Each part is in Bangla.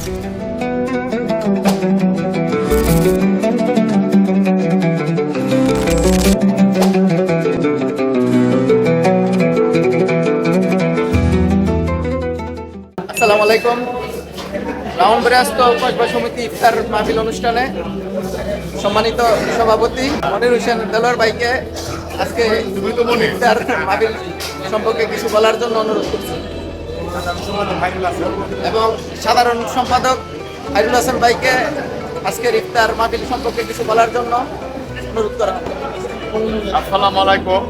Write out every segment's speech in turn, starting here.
আসসালামু আলাইকুম। রাউন্ডব্রাস্ত কসবা সমিতি ইফতার মাহফিল অনুষ্ঠানে সম্মানিত সভাপতি মনির হোসেন দেলোয়ার ভাইকে আজকে ইফতার মাহফিল সম্পর্কে কিছু বলার জন্য অনুরোধ করছি। এবং সাধারণ সম্পাদক হাইরুল হাসান ভাইকে আজকের ইফতার মাহফিল সম্পর্কে কিছু বলার জন্য অনুরোধ করা। আসসালামু আলাইকুম।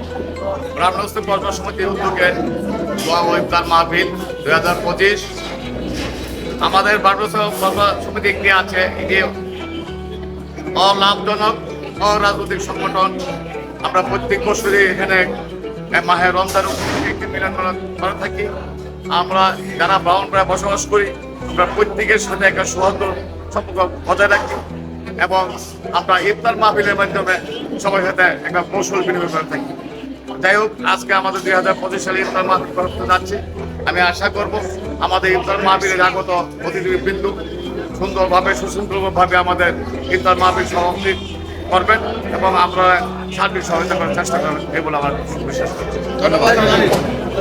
রামনস্ত কর্ম সমিতির উদ্যোগে ইফতার মাহফিল দুই হাজার পঁচিশ। আমাদের বারোশ সমিতি একটি আছে, এটি অলাভজনক, অরাজনৈতিক সংগঠন। আমরা প্রত্যেক বছরই এখানে মাহে রমজান একটি মেলন করে থাকি। আমরা যারা ব্রাহ্মণরা বসবাস করি, আমরা প্রত্যেকের সাথে একটা সৌহার্দ্য সম্পর্ক বজায় রাখি এবং আমরা ইফতার মাহফিলের মাধ্যমে সবার সাথে একটা কৌশল বিনিময় করে থাকি। যাই হোক, আজকে আমাদের দুই হাজার পঁচিশ সালে ইফতার মাহফিল করতে যাচ্ছি। আমি আশা করব আমাদের ইফতার মাহফিলের আগত অতিথি বিন্দু সুন্দরভাবে সুশৃঙ্খলভাবে আমাদের ইফতার মাহফিল সমাপ্তি করবেন এবং আমরা সার্বিক সহায়তা করার চেষ্টা করবেন এই বলে আমার বিশ্বাস করছি। ধন্যবাদ।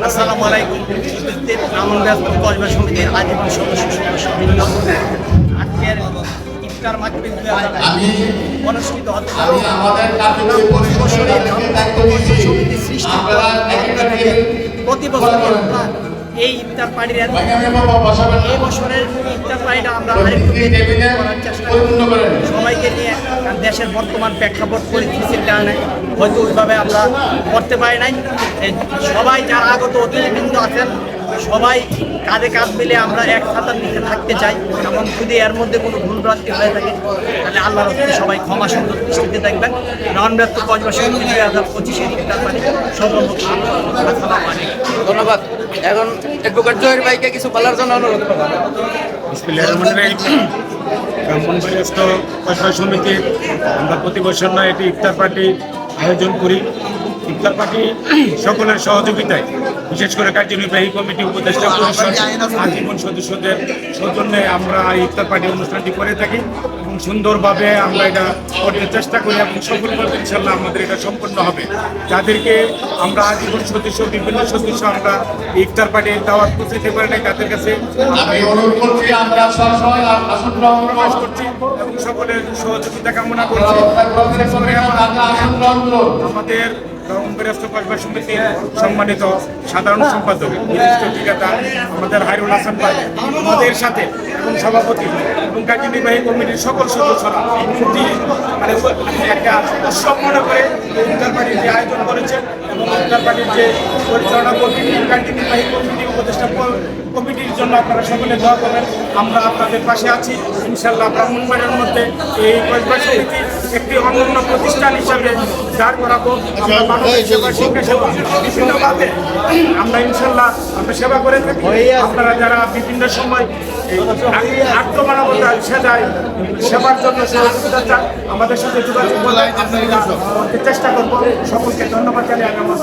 আসসালামু আলাইকুম। আমন্দাজ কসবা সমিতির আজীবন সদস্য সদস্যবৃন্দ। আজকের ইফতার মাহফিল অনুষ্ঠিত হতে সমিতি সৃষ্টি। প্রতি বছর আমরা এই ইফতার পার্টির এই বছরের ইফতার পার্টিটা আমরা করার চেষ্টা সবাইকে নিয়ে দেশের বর্তমান প্রেক্ষাপট পরিস্থিতির কারণে হয়তো ওইভাবে আমরা করতে পারি নাই। সবাই যারা আগত অতিথিবৃন্দ আছেন সবাই কাঁধে কাঁধ মিলে আমরা এক ছাতার নিচে থাকতে চাই। এবং যদি এর মধ্যে কোনো ভুল ভুলভ্রান্তি হয়ে থাকে তাহলে আল্লাহ রহমতে সবাই ক্ষমা সুন্দর দৃষ্টিতে দেখবেন। নন ব্যস্ত পঞ্চাশ দুই হাজার পঁচিশের ইফতার সর্বমুখ ধন্যবাদ। এখন অ্যাডভোকেট জহির ভাইকে কিছু বলার জন্য অনুরোধ ব্রাহ্মণবাড়িয়াস্ত কসবা সমিতি। আমরা প্রতি বছর নয় এটি ইফতার পার্টি আয়োজন করি। ইফতার পার্টি সকলের সহযোগিতায় বিশেষ করে কার্যনির্বাহী কমিটি উপদেষ্টা পরিষদ আজীবন সদস্যদের সৌজন্যে আমরা এই ইফতার পার্টি অনুষ্ঠানটি করে থাকি এবং সুন্দরভাবে আমরা এটা করতে চেষ্টা করি এবং সফলভাবে ইনশাল্লাহ আমাদের এটা সম্পন্ন হবে। যাদেরকে আমরা আজীবন সদস্য বিভিন্ন সদস্য আমরা ইফতার পার্টি দাওয়াত পৌঁছাতে পারি নাই তাদের কাছে প্রকাশ করছি এবং সকলের সহযোগিতা কামনা করছি। আমাদের সম্মানিত সাধারণ সম্পাদক বিশিষ্ট ঠিকাদার আমাদের হাইরুল হাসান ভাই, আমাদের সাথে এবং সভাপতি এবং কার্যনির্বাহী কমিটির সকল সদস্যরা মানে একটা উৎসব মনে করে উদ্ধার পার্টির যে আয়োজন করেছেন এবং উদ্ধার পার্টির যে পরিচালনা কমিটি, কার্যনির্বাহী কমিটি, উপদেষ্টা কমিটির জন্য আপনারা সকলে দোয়া করেন আমরা আপনাদের পাশে আছি। ইনশাল্লাহ ব্রাহ্মণবাড়ির মধ্যে এই কসবা সমিতি একটি অনন্য প্রতিষ্ঠান হিসাবে দাঁড় করাবো। আমরা মানবিক সেবা শিক্ষা সেবা বিভিন্নভাবে আমরা ইনশাল্লাহ আমরা সেবা করে থাকি। আপনারা যারা বিভিন্ন সময় আত্মমানবতা সেজায় সেবার জন্য সহযোগিতা চান আমাদের সাথে যোগাযোগ করতে চেষ্টা করব। সকলকে ধন্যবাদ জানিয়ে আমি আমার।